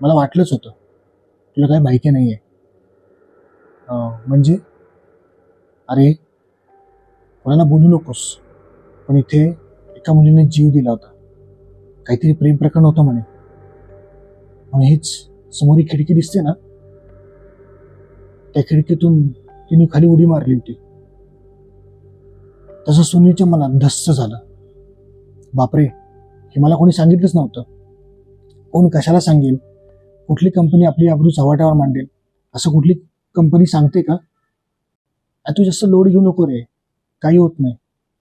मला वाटलंच होतं. तुला काही माहिती नाही आहे म्हणजे? अरे कोणाला बोलू नकोस. पण इथे एका मुलीने जीव दिला होता. काहीतरी प्रेम प्रकरण होतं म्हणे. म्हणून हेच समोर ही खिडकी दिसते ना? त्या खिडकीतून तिने खाली उडी मारली होती. तसं सुनीलच्या मनात धस्स झालं. बापरे हे मला कोणी सांगितलंच नव्हतं. कोण कशाला सांगेल? कुठली कंपनी आपली आबरू चव्हाट्यावर मांडेल? असं कुठली कंपनी सांगते का? तू जास्त लोड घेऊ नको रे. काही होत नाही.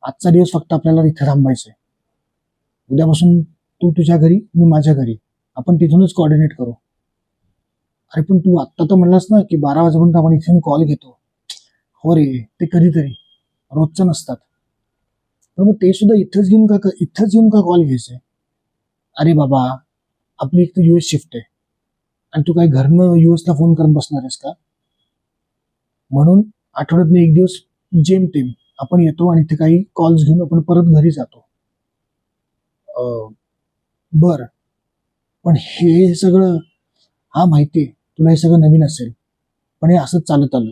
आजचा दिवस फक्त आपल्याला इथे थांबायचं आहे उद्यापासून तू तुझ्या घरी मी माझ्या घरी. आपण तिथूनच कोऑर्डिनेट करू. अरे पण तू आत्ता तर म्हणलास ना की बारा वाजेपर्यंत आपण इथून कॉल घेतो. हो रे ते कधीतरी. रोजचं नसतात. पण मग ते सुद्धा इथंच घेऊन का इथंच येऊन का कॉल घ्यायचे अरे बाबा आपली एक तर युएस शिफ्ट आहे. आणि तू काय घरनं युएसला फोन करत बसणार आहेस का? म्हणून आठवड्यातनं एक दिवस जेमतेम आपण येतो आणि इथे काही कॉल्स घेऊन आपण परत घरी जातो. अं, बर. पण हे सगळं हा माहिती आहे तुला हे सगळं नवीन असेल पण हे असंच चालत आलंय.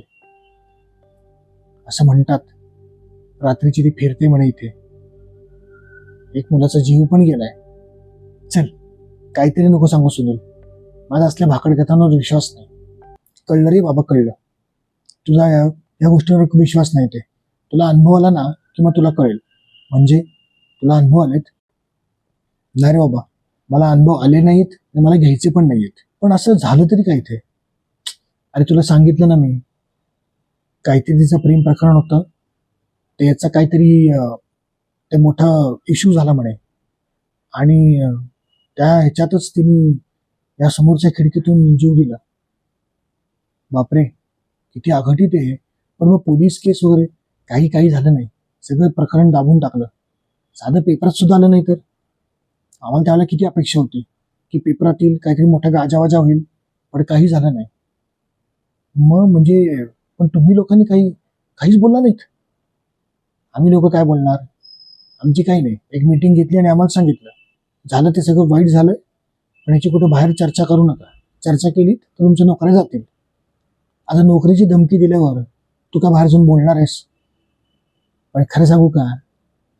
असं म्हणतात. रात्रीची ती फिरते म्हणे इथे. एक मुलाचा जीव पण गेलाय. चल काहीतरी नको सांगू सुनील. माझा असल्या भाकड कथांवर विश्वास नाही. कळलं रे बाबा कळलं. तुझा या या गोष्टीवर विश्वास नाही ते. तुला अनुभव आला ना किंवा तुला कळेल. म्हणजे तुला अनुभव आलेत? नाही रे बाबा मला अनुभव आले नाहीत आणि मला घ्यायचे पण नाहीत. पण असं झालं तरी काय ते अरे तुला सांगितलं ना मी. काहीतरी तिचं प्रेम प्रकरण होतं. ते याचा काहीतरी ते मोठा इश्यू झाला म्हणे. आणि त्या ह्याच्यातच तिने या समोरच्या खिडकीतून जीव दिला बापरे किती अघटित आहे पण मग पोलीस केस वगैरे काही काही झालं नाही. सगळं प्रकरण दाबून टाकलं. साधं पेपरात सुद्धा आलं नाही तर? आम्हाला त्यावेळेला किती अपेक्षा होती? की पेपरातील काहीतरी मोठा गाजावाजा होईल पण काही झालं नाही. मग म्हणजे पण तुम्ही लोकांनी काही काहीच बोलला नाहीत? आम्ही लोक काय बोलणार? आमची काही नाही. एक मीटिंग घेतली आणि आम्हाला सांगितलं. झालं ते सगळं वाईट झालं. पण याची कुठे बाहेर चर्चा करू नका. चर्चा केली तर तुमच्या नोकऱ्या जातील. आता नोकरीची धमकी दिल्यावर तू का बाहेर जाऊन बोलणार आहेस? पण खरं सांगू का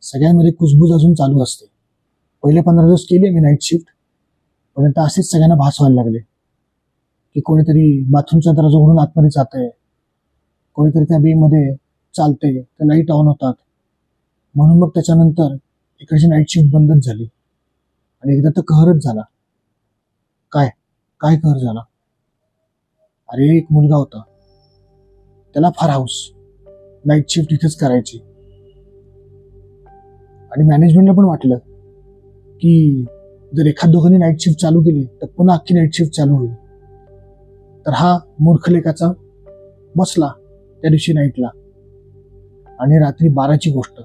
सगळ्यांमध्ये कुजबूज अजून चालू असते. पहिले पंधरा दिवस केले मी नाईट शिफ्ट पण आता असेच सगळ्यांना भास व्हायला लागले. की कोणीतरी बाथरूमचा दरवाजा उघडून आतमध्ये जात आहे कोणीतरी त्या बेमध्ये चालते तर लाइट ऑन होतात. म्हणून मग त्याच्यानंतर इकडची नाईट शिफ्ट बंदच झाली. आणि एकदा तर कहरच झाला. काय? काय कर झाला? अरे एक मुलगा होता. त्याला फार हाऊस. नाईट शिफ्ट इथेच करायची. आणि मॅनेजमेंटला पण वाटलं की जर एखाद दोघांनी नाईट शिफ्ट चालू केली तर पुन्हा अख्खी नाईट शिफ्ट चालू होईल. तर हा मूर्ख लेखाचा बसला त्या दिवशी नाईटला आणि रात्री बाराची गोष्ट.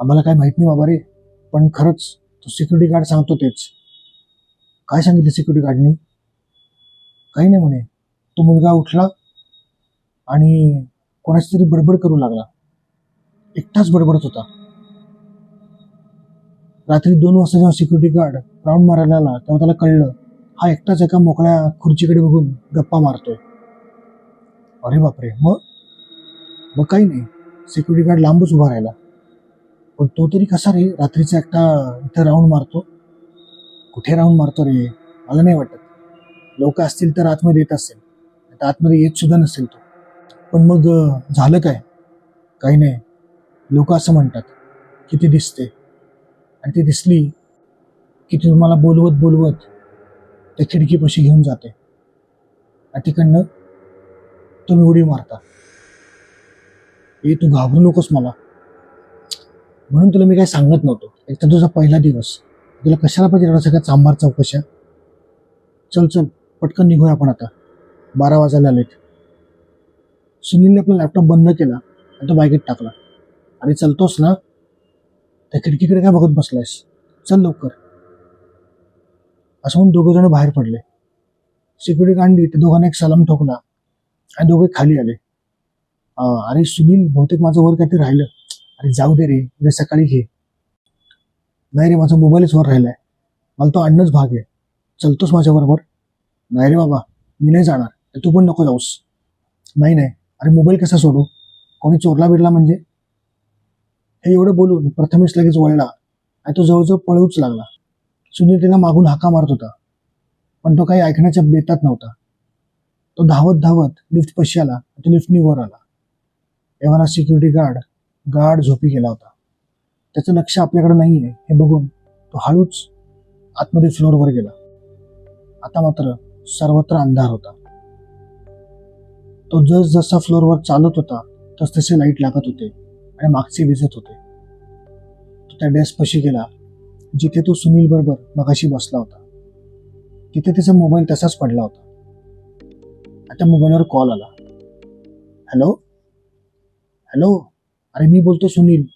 आम्हाला काय माहीत नाही बाबा रे पण खरंच तो सिक्युरिटी गार्ड सांगतो तेच. काय सांगितलं सिक्युरिटी गार्डनी काही नाही म्हणे. तो मुलगा उठला आणि कोणाची तरी बडबड करू लागला. एकटाच बडबडत होता. रात्री दोन वाजता जेव्हा सिक्युरिटी गार्ड राऊंड मारायला आला तेव्हा त्याला कळलं हा एकटाच एका मोकळ्या खुर्चीकडे बघून गप्पा मारतोय. अरे बापरे मग? मग काही नाही. सिक्युरिटी गार्ड लांबच उभा राहिला. पण तो तरी कसा रे रात्रीचा एकटा इथं राऊंड मारतो? कुठे राहून मारतो रे? मला नाही वाटत. लोक असतील तर आतमध्ये येत असेल. आता आतमध्ये येत सुद्धा नसेल तो. पण मग झालं काय? काही नाही. लोक असं म्हणतात. की ती दिसते. आणि ती दिसली की ती तुम्हाला बोलवत बोलवत त्या खिडकीपाशी घेऊन जाते. आणि तिकडनं तुम्ही उडी मारता. ए तू घाबरू नकोस मला. म्हणून तुला मी काही सांगत नव्हतो. एक तर तुझा पहिला दिवस. तुला कशाला पाहिजे एवढा सगळ्या चांभार चौकशा? चल चल पटकन निघूया आपण आता. बारा वाजायला आलेत. सुनीलने आपला लॅपटॉप बंद केला आणि तो बॅगेत टाकला. अरे चलतोस ना? त्या खिडकीकडे काय बघत बसलायस? चल लवकर. असं म्हणून दोघे जण बाहेर पडले. सिक्युरिटी गांडी त्या दोघांना एक सलाम ठोकला आणि दोघे खाली आले. अरे सुनील बहुतेक माझं वर काहीतरी राहिलं. अरे जाऊ दे रे उद्या सकाळी घे. नाही रे माझा मोबाईलच वर राहिलाय. मला तो आणणंच भाग आहे. चलतोस माझ्याबरोबर नाही रे बाबा मी नाही जाणार. तू पण नको जाऊस. नाही नाही. अरे मोबाईल कसा सोडू? कोणी चोरला बिरला म्हणजे? हे एवढं बोलून प्रथमेश लगेच वळला आणि तो जवळजवळ पळूच लागला. सुनील त्याला मागून हाका मारत होता. पण तो काही ऐकण्याच्या बेतात नव्हता. तो धावत धावत लिफ्ट पशी आला तो लिफ्टनी वर आला. एव्हाना सिक्युरिटी गार्ड गार्ड झोपी गेला होता. त्याचं लक्ष आपल्याकडे नाही आहे हे बघून तो हळूच आतमध्ये फ्लोअरवर गेला. आता मात्र सर्वत्र अंधार होता. तो जस जसा फ्लोअरवर चालत होता तस तसे लाइट लागत होते आणि मागचे विजत होते. तो त्या डेस्कपाशी गेला जिथे तो सुनील बरोबर मगाशी बसला होता. तिथे त्याचा मोबाईल तसाच पडला होता. आता मोबाईलवर कॉल आला. हॅलो हॅलो अरे मी बोलतो सुनील.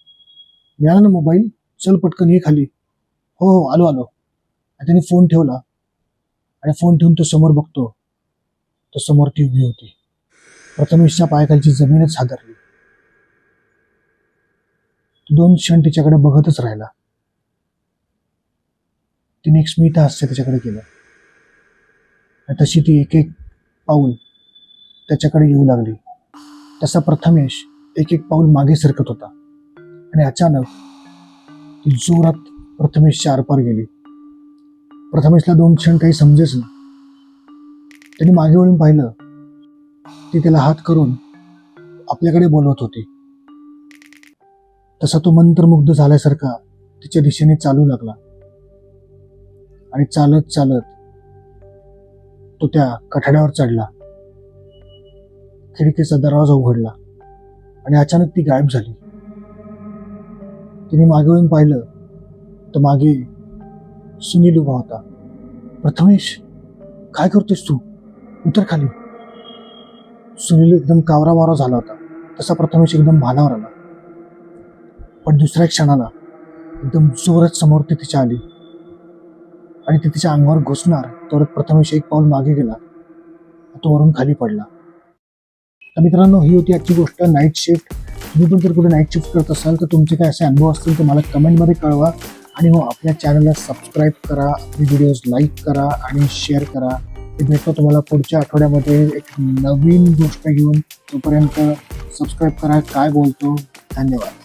मिळाला ना मोबाईल चल पटकन ये खाली. हो हो आलो आलो. आणि त्याने फोन ठेवला. आणि फोन ठेवून तो समोर बघतो. तो समोर ती उभी होती. प्रथमेशच्या पायाखालची जमीनच हादरली. दोन क्षण तिच्याकडे बघतच राहिला. तिने एक स्मित हास्य त्याच्याकडे केलं. आणि तशी ती एक एक पाऊल त्याच्याकडे येऊ लागली. तसा प्रथमेश एक एक पाऊल मागे सरकत होता. आणि अचानक ती जोरात प्रथमेशच्या आरपार गेली. प्रथमेशला दोन क्षण काही समजेच ना. त्यांनी मागे वळून पाहिलं ती त्याला हात करून आपल्याकडे बोलवत होती. तसा तो मंत्रमुग्ध झाल्यासारखा तिच्या दिशेने चालू लागला. आणि चालत चालत तो त्या कठाड्यावर चढला. खिडकीचा दरवाजा उघडला आणि अचानक ती गायब झाली. तिने मागे वळून पाहिलं तर मागे सुनील उभा होता. प्रथमेश काय करतोयस तू? उतर खाली. सुनील एकदम कावरा मारा झाला होता. तसा प्रथमेश एकदम भानावर आला. पण दुसऱ्या क्षणाला एकदम जोरात समोर ती तिच्या आली. आणि ती तिच्या अंगावर घुसणार तेवढ्यात प्रथमेश एक पाऊल मागे गेला. तो वरून खाली पडला. तर मित्रांनो ही होती आजची गोष्ट. नाईट शिफ्ट तुम्ही पण जर कुठे नाईट शिफ्ट करत असाल तर तुमचे काय असे अनुभव असतील तर मला कमेंटमध्ये कळवा. आणि हो आपल्या चॅनलला सबस्क्राईब करा आपले व्हिडिओज लाईक करा आणि शेअर करा. ते भेटतो तुम्हाला पुढच्या आठवड्यामध्ये एक नवीन गोष्ट घेऊन. तोपर्यंत सबस्क्राईब करा काय बोलतो? धन्यवाद.